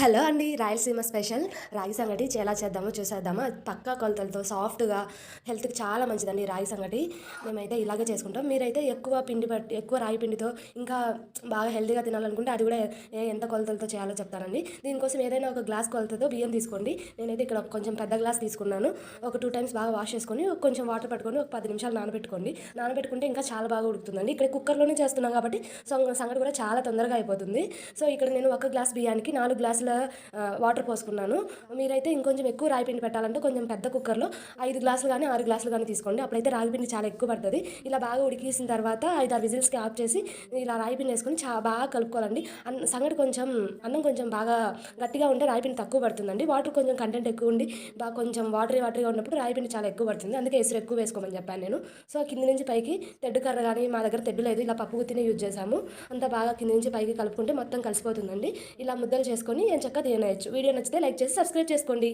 Hello అండి Rayalaseema special. రాగి సంగటి ఎలా చేద్దామో చూసేద్దామా. తక్కువ పక్కా కొలతలతో సాఫ్ట్గా హెల్త్కి చాలా మంచిదండి రాగి సంగటి. మేమైతే ఇలాగే చేసుకుంటాం. మీరైతే ఎక్కువ పిండి పట్టి ఎక్కువ రాగి పిండితో ఇంకా బాగా హెల్తీగా తినాలనుకుంటే అది కూడా ఎంత కొలతలతో చేయాలో చెప్తానండి. దీనికోసం ఏదైనా ఒక గ్లాస్ కొలతతో బియ్యం తీసుకోండి. నేనైతే ఇక్కడ కొంచెం పెద్ద గ్లాస్ తీసుకున్నాను. ఒక టూ టైమ్స్ బాగా వాష్ చేసుకొని కొంచెం వాటర్ పట్టుకొని ఒక పది నిమిషాలు నానబెట్టుకోండి. నానబెట్టుకుంటే ఇంకా చాలా బాగా ఉడుకుతుందండి. ఇక్కడ కుక్కర్లోనే చేస్తున్నాం కాబట్టి సంగటి కూడా చాలా తొందరగా అయిపోతుంది. సో ఇక్కడ నేను ఒక గ్లాస్ బియ్యానికి నాలుగు గ్లాసుల వాటర్ పోసుకున్నాను. మీరైతే ఇంకొంచెం ఎక్కువ రాగి పిండి పెట్టాలంటే కొంచెం పెద్ద కుక్కర్లో ఐదు గ్లాసులు కానీ ఆరు గ్లాసులు కానీ తీసుకోండి. అప్పుడైతే రాగి పిండి చాలా ఎక్కువ పడుతుంది. ఇలా బాగా ఉడికేసిన తర్వాత ఐదు ఆరు విజిల్స్కి ఆఫ్ చేసి ఇలా రాగి పిండి వేసుకొని చాలా బాగా కలుపుకోవాలండి. అన్న సంగటి కొంచెం అన్నం కొంచెం బాగా గట్టిగా ఉంటే రాగి పిండి తక్కువ పడుతుందండి. వాటర్ కొంచెం కంటెంట్ ఎక్కువ ఉండి బాగా కొంచెం వాటరీ వాటరీగా ఉన్నప్పుడు రాగి పిండి చాలా ఎక్కువ పడుతుంది. అందుకే ఎసురు ఎక్కువ వేసుకోమని చెప్పాను నేను. సో కింది నుంచి పైకి తెడ్డు కర్ర కానీ మా దగ్గర తెడ్డు లేదు. ఇలా పప్పు గుత్తిని యూజ్ చేసాము అంతా బాగా కింది నుంచి పైకి కలుపుకుంటే మొత్తం కలిసిపోతుందండి. ఇలా ముద్దలు చేసుకొని నేను చక్కగా తినేయచ్చు. వీడియో నచ్చితే లైక్ చేసి సబ్స్క్రైబ్ చేసుకోండి.